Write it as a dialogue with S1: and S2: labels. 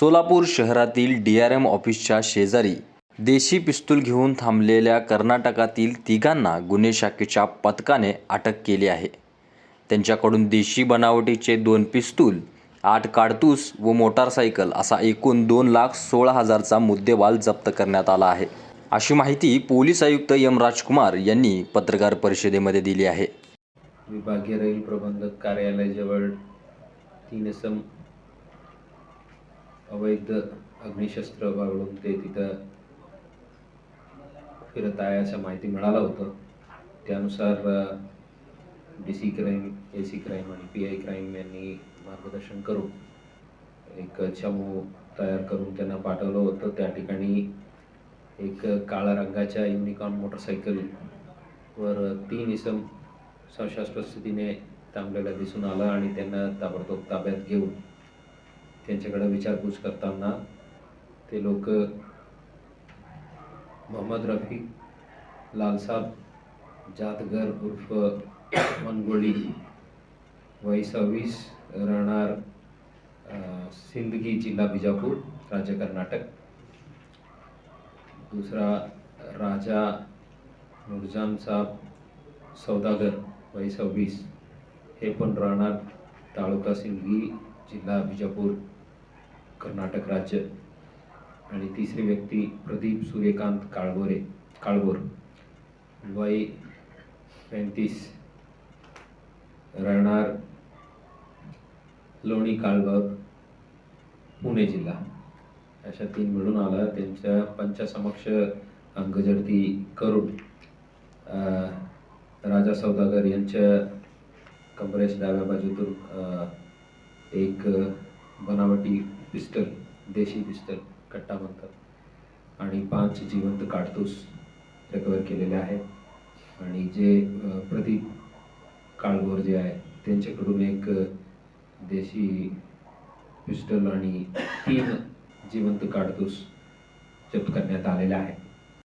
S1: सोलापूर शहरातील D R M ऑफिसच्या शेजारी देशी पिस्तूल घेऊन थांबलेल्या कर्नाटकातील तिघांना गुन्हे शाखेच्या पथकाने अटक केली आहे. त्यांच्याकडून देशी बनावटीचे दोन पिस्तूल आठ काडतूस व मोटारसायकल असा एकूण दोन लाख सोळा हजारचा मुद्देमाल जप्त करण्यात आला आहे. अशी माहिती पोलीस आयुक्त एम राजकुमार यांनी पत्रकार परिषदेमध्ये दिली आहे.
S2: विभागीय रेल प्रबंधक कार्यालयाजवळ तीन सम अवैध अग्निशस्त्र बाळगून ते तिथं फिरत आहे असं माहिती मिळालं होतं. त्यानुसार D C crime A C crime आणि पी आय क्राईम यांनी मार्गदर्शन करून एक चमू तयार करून त्यांना पाठवलं होतं. त्या ठिकाणी एक काळ्या रंगाच्या युनिकॉर्न मोटरसायकलवर तीन इसम संशयास्पद स्थितीने थांबलेला दिसून आला आणि त्यांना ताबडतोब ताब्यात घेऊन त्यांच्याकडे विचारपूस करताना ते लोक मोहम्मद रफी लालसाब जातगर उर्फ मनगोळी वय सव्वीस राहणार सिंदगी जिल्हा बिजापूर राज्य कर्नाटक. दुसरा राजा नूरजान साब सौदागर वय सव्वीस हे पण राहणार तालुका सिंदगी जिल्हा बिजापूर कर्नाटक राज्य आणि तिसरी व्यक्ती प्रदीप सूर्यकांत काळबोरे काळबोर वय पैंतीस राहणार लोणी काळबाग पुणे जिल्हा. अशा तीन मिळून आला. त्यांच्या पंचासमक्ष अंगजडती करून राजा सौदागर यांच्या कमरेश डाव्या बाजूतून एक बनावटी पिस्टल देशी पिस्टल कट्टा म्हणतात आणि पाच जिवंत काडतूस रिकवर केलेले आहेत. आणि जे प्रदीप काळभोर जे आहे त्यांच्याकडून एक देशी पिस्टल आणि तीन जिवंत काडतूस जप्त करण्यात आलेले आहे.